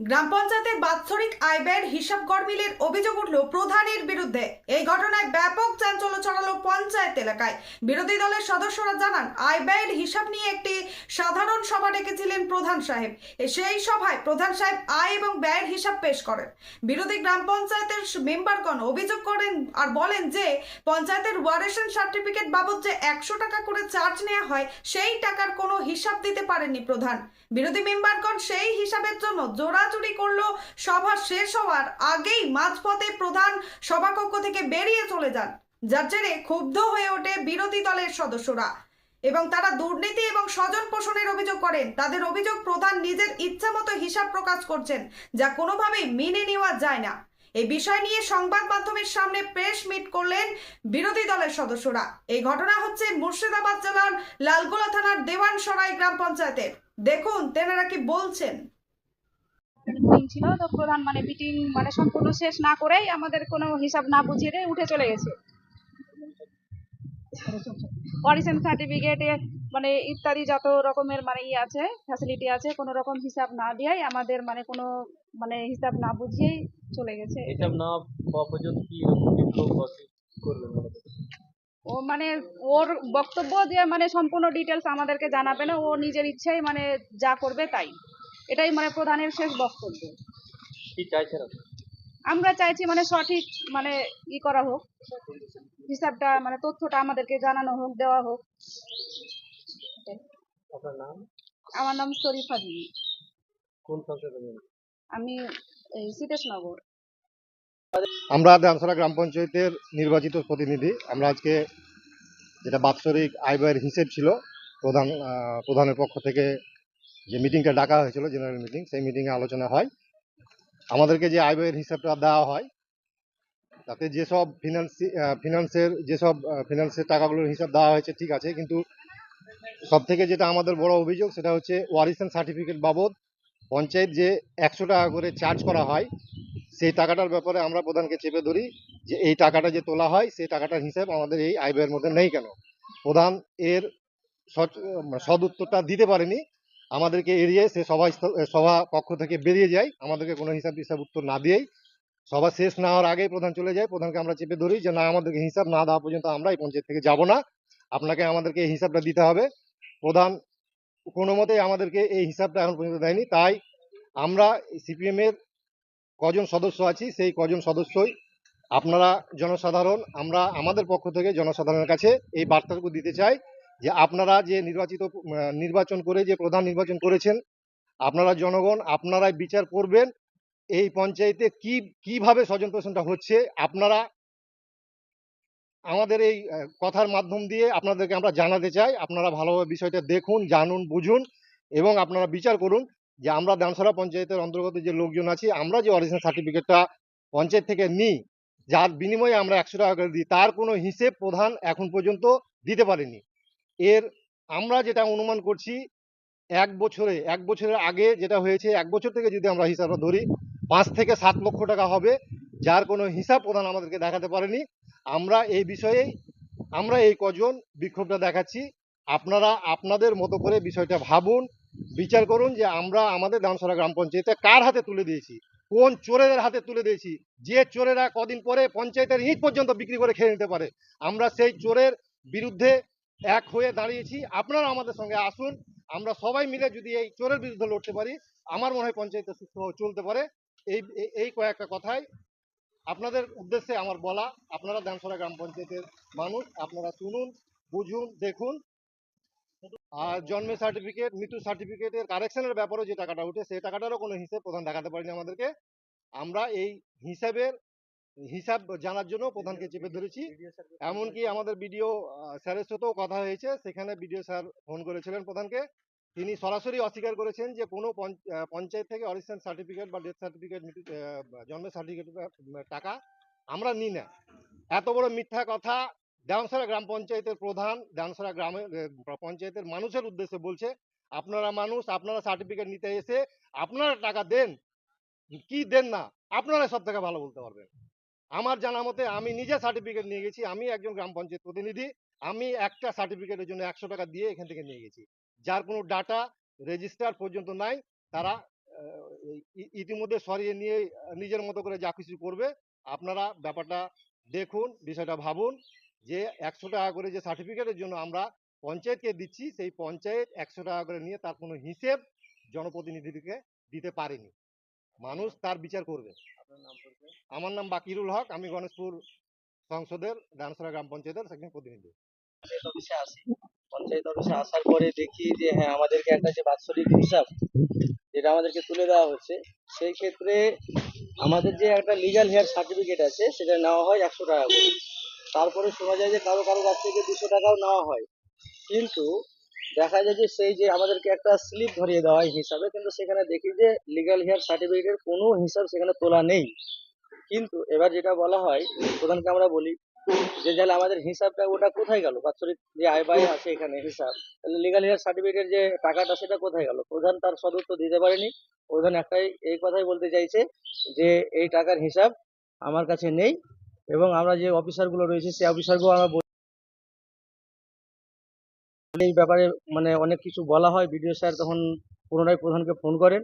গ্রাম পঞ্চায়েতের বাৎসরিক আয় ব্যয়ের হিসাব গড়মিলের অভিযোগ উঠল প্রধানের বিরুদ্ধে। এই ঘটনায় ব্যাপক চাঞ্চল্য ছড়ালো পঞ্চায়েত এলাকায়। বিরোধী দলের সদস্যরা জানান, আয় ব্যয়ের হিসাব নিয়ে একটি সাধারণ সভা ডেকেছিলেন প্রধান সাহেব। সেই সভায় প্রধান সাহেব আয় এবং ব্যয়ের হিসাব পেশ করেন। বিরোধী গ্রাম পঞ্চায়েতের মেম্বারগণ অভিযোগ করেন আর বলেন যে, পঞ্চায়েতের ওয়ারেশন সার্টিফিকেট বাবদ যে একশো টাকা করে চার্জ নেওয়া হয়, সেই টাকার কোনো হিসাব দিতে পারেননি প্রধান। বিরোধী মেম্বারগণ সেই হিসাবের জন্য জোরাজুরি করল। সভা শেষ হওয়ার আগেই মাঝপথে প্রধান সভাকক্ষ থেকে বেরিয়ে চলে যান। যার জেরে ক্ষুব্ধ হয়ে ওঠে বিরোধী দলের সদস্যরা। এবং তারা দুর্নীতি এবং স্বজন পোষণের অভিযোগ করেন। তাদের অভিযোগ প্রধান নিজের ইচ্ছা মতো হিসাব প্রকাশ করছেন, যা কোনোভাবেই মেনে নেওয়া যায় না। এই বিষয় নিয়ে সংবাদ মাধ্যমের সামনে প্রেস মিট করলেন বিরোধী দলের সদস্যরা। এই ঘটনা হচ্ছে মুর্শিদাবাদ জেলার লালগোলা থানার দেওয়ানসরাই গ্রাম পঞ্চায়েতের। দেখুন, তেনারা কি বলছেন? মিটিং ছিল, তো প্রধান মানে মিটিং মানে সম্পূর্ণ শেষ না করেই আমাদের কোনো হিসাব না বুঝিয়ে উঠে চলে গেছে। অরিজিন সার্টিফিকেট মানে ইত্যাদি যত রকমের মানে ই আছে ফ্যাসিলিটি আছে কোনো রকম হিসাব না দিয়েই আমাদের মানে কোনো মানে হিসাব না বুঝিয়েই চলে গেছে। হিসাব না পাওয়া পর্যন্ত কি এরকম বিক্ষোভ বা কি করবেন করছেন? ও মানে ওর বক্তব্য যে মানে সম্পূর্ণ ডিটেলস আমাদেরকে জানাবে না ও নিজের ইচ্ছেই মানে যা করবে তাই। এটাই মানে প্রধানের শেষ বক্তব্য। কি চাইছেন আমরা চাইছি মানে সঠিক মানে ই করা হোক হিসাবটা মানে তথ্যটা আমাদেরকে জানানো হোক দেওয়া হোক। আমার নাম শরীফা দিদি। কোন আমি এই সীতেশনগর আমরা দামসরা গ্রাম পঞ্চায়েতের নির্বাচিত প্রতিনিধি। আমরা আজকে যেটা বাৎসরিক আয় ব্যয়ের হিসেব ছিল প্রধান প্রধানের পক্ষ থেকে যে মিটিংটা ডাকা হয়েছিল জেনারেল মিটিং সেই মিটিংয়ে আলোচনা হয়। আমাদেরকে যে আয় ব্যয়ের হিসাবটা দেওয়া হয়, তাতে যেসব ফিনান্সি ফিনান্সের যেসব ফিনান্সের টাকাগুলোর হিসাব দেওয়া হয়েছে, ঠিক আছে, কিন্তু সব থেকে যেটা আমাদের বড় অভিযোগ সেটা হচ্ছে ওয়ারিসন সার্টিফিকেট বাবদ পঞ্চায়েত যে একশো টাকা করে চার্জ করা হয়, সেই টাকাটার ব্যাপারে আমরা প্রধানকে চেপে ধরি যে এই টাকাটা যে তোলা হয়, সেই টাকাটার হিসাব আমাদের এই আয় ব্যয়ের মধ্যে নেই কেন? প্রধান এর সদ উত্তরটা দিতে পারেনি আমাদেরকে এড়িয়ে সে সভা সভা কক্ষ থেকে বেরিয়ে যায়। আমাদেরকে কোনো হিসাব হিসাব উত্তর না দিয়েই সভা শেষ না হওয়ার আগেই প্রধান চলে যায়। প্রধানকে আমরা চেপে ধরি যে, না, আমাদেরকে হিসাব না দেওয়া পর্যন্ত আমরা এই পঞ্চায়েত থেকে যাব না। আপনাকে আমাদেরকে এই হিসাবটা দিতে হবে। প্রধান কোনো মতেই আমাদেরকে এই হিসাবটা এখন পর্যন্ত দেয়নি। তাই আমরা সিপিএম এর কজন সদস্য আছি, সেই কজন সদস্যই আপনারা জনসাধারণ, আমরা আমাদের পক্ষ থেকে জনসাধারণের কাছে এই বার্তাটুকু দিতে চাই। যে আপনারা যে নির্বাচিত নির্বাচন করে যে প্রধান নির্বাচন করেছেন, আপনারা জনগণ, আপনারাই বিচার করবেন এই পঞ্চায়েতে কি, কীভাবে স্বজন পোষণটা হচ্ছে, আপনারা আমাদের এই কথার মাধ্যম দিয়ে আপনাদেরকে আমরা জানাতে চাই। আপনারা ভালোভাবে বিষয়টা দেখুন, জানুন, বুঝুন এবং আপনারা বিচার করুন যে আমরা দানসরা পঞ্চায়েতের অন্তর্গত যে লোকজন আছি, আমরা যে অরিজিনাল সার্টিফিকেটটা পঞ্চায়েত থেকে নিই, যার বিনিময়ে আমরা একশো টাকা করে দিই, তার কোনো হিসেব প্রধান এখন পর্যন্ত দিতে পারেনি। এর আমরা যেটা অনুমান করছি, এক বছরে, এক বছরের আগে যেটা হয়েছে, এক বছর থেকে যদি আমরা হিসাবটা ধরি, পাঁচ থেকে সাত লক্ষ টাকা হবে, যার কোনো হিসাব প্রধান আমাদেরকে দেখাতে পারেনি। আমরা এই বিষয়ে, আমরা এই কজন বিক্ষোভটা দেখাচ্ছি। আপনারা আপনাদের মতো করে বিষয়টা ভাবুন, বিচার করুন যে আমরা আমাদের দামসরা গ্রাম পঞ্চায়েতে কার হাতে তুলে দিয়েছি? কোন চোরেদের হাতে তুলে দিয়েছি? যে চোরেরা কদিন পরে পঞ্চায়েতের ইট পর্যন্ত বিক্রি করে খেয়ে নিতে পারে। আমরা সেই চোরের বিরুদ্ধে এক হয়ে দাঁড়িয়েছি। আপনারা আমাদের সঙ্গে আসুন। আমরা সবাই মিলে যদি এই চোরের বিরুদ্ধে লড়তে পারি, আমার মনে হয় পঞ্চায়েত সুস্থভাবে চলতে পারে। এই, এই- কয়েকটা কথাই আপনাদের উদ্দেশ্যে আমার বলা। আপনারা দামসরা গ্রাম পঞ্চায়েতের মানুষ, আপনারা শুনুন, বুঝুন, দেখুন। আর জন্মের সার্টিফিকেট মৃত্যু সার্টিফিকেটের কারেকশনের ব্যাপারেও যে টাকাটা উঠে, সেই টাকাটারও কোনো হিসেব প্রধান দেখাতে পারেনি আমাদেরকে। আমরা এই হিসাবের হিসাব জানার জন্য প্রধানকে চেপে ধরেছি। এমনকি আমাদের বিডিও স্যারের সাথেও কথা হয়েছে। সেখানে বিডিও স্যার ফোন করেছিলেন প্রধানকে। তিনি সরাসরি অস্বীকার করেছেন যে কোনো পঞ্চায়েত থেকে অরিজিনাল সার্টিফিকেট বা ডেথ সার্টিফিকেট জন্মের সার্টিফিকেট টাকা আমরা নিই না। এত বড় মিথ্যা কথা দেওয়ানসরা গ্রাম পঞ্চায়েতের প্রধান দেওয়ানসরা গ্রামের পঞ্চায়েতের মানুষের উদ্দেশ্যে বলছে আপনারা মানুষ আপনারা সার্টিফিকেট নিতে এসে আপনারা টাকা দেন। কি দেন না আপনারা সব থেকে ভালো বলতে পারবেন। আমার জানা মতে আমি নিজে সার্টিফিকেট নিয়ে গেছি, আমি একজন গ্রাম পঞ্চায়েত প্রতিনিধি, আমি একটা সার্টিফিকেটের জন্য একশো টাকা দিয়ে এখান থেকে নিয়ে গেছি। যার কোনো ডাটা রেজিস্টার পর্যন্ত নাই, তারা ইতিমধ্যে সরিয়ে নিয়ে, নিজের মতো করে যা কিছু করবে, আপনারা ব্যাপারটা দেখুন, বিষয়টা ভাবুন যে একশো টাকা করে যে সার্টিফিকেটের জন্য আমরা পঞ্চায়েতকে দিচ্ছি, সেই পঞ্চায়েত একশো টাকা করে নিয়ে তার কোনো হিসেব জনপ্রতিনিধিকে দিতে পারেনি। মানুষ তার বিচার করবে। আমার নাম বাকিরুল হক আমি গণেশপুর সংসদের ডানসরা গ্রাম পঞ্চায়েতের সেখানে প্রতিনিধি। পঞ্চায়েত অফিসে আসি। পঞ্চায়েত অফিসে আসার পরে দেখি যে হ্যাঁ আমাদেরকে একটা যে বাৎসরিক হিসাব যেটা আমাদেরকে তুলে দেওয়া হচ্ছে সেই ক্ষেত্রে আমাদের যে একটা লিগ্যাল হেয়ার সার্টিফিকেট আছে সেটা নেওয়া হয় একশো টাকা করে। তারপরে শোনা যায় যে কারও কারও কাছ থেকে দুশো টাকাও নেওয়া হয়। কিন্তু দেখা যায় যে সেই যে আমাদেরকে একটা স্লিপ ধরিয়ে দেওয়া হয় হিসাবে, কিন্তু সেখানে দেখি যে লিগ্যাল হেয়ার সার্টিফিকেটের কোনো হিসাব সেখানে তোলা নেই। কিন্তু এবার যেটা বলা হয়, প্রধানকে আমরা বলি, যে তাহলে আমাদের হিসাবটা ওটা কোথায় গেল? বাৎসরিক যে আয় ব্যয় আছে এখানে হিসাব, তাহলে লিগাল হেয়ার সার্টিফিকেটের যে টাকাটা সেটা কোথায় গেল? প্রধান তার সদুত্তর দিতে পারেনি। প্রধান একটাই এই কথাই বলতে চাইছে যে এই টাকার হিসাব আমার কাছে নেই এবং আমরা যে অফিসারগুলো রয়েছে, সেই অফিসারগুলো আমরা এই ব্যাপারে মানে অনেক কিছু বলা হয়। বিডিও স্যার তখন পুনরায় প্রধানকে ফোন করেন।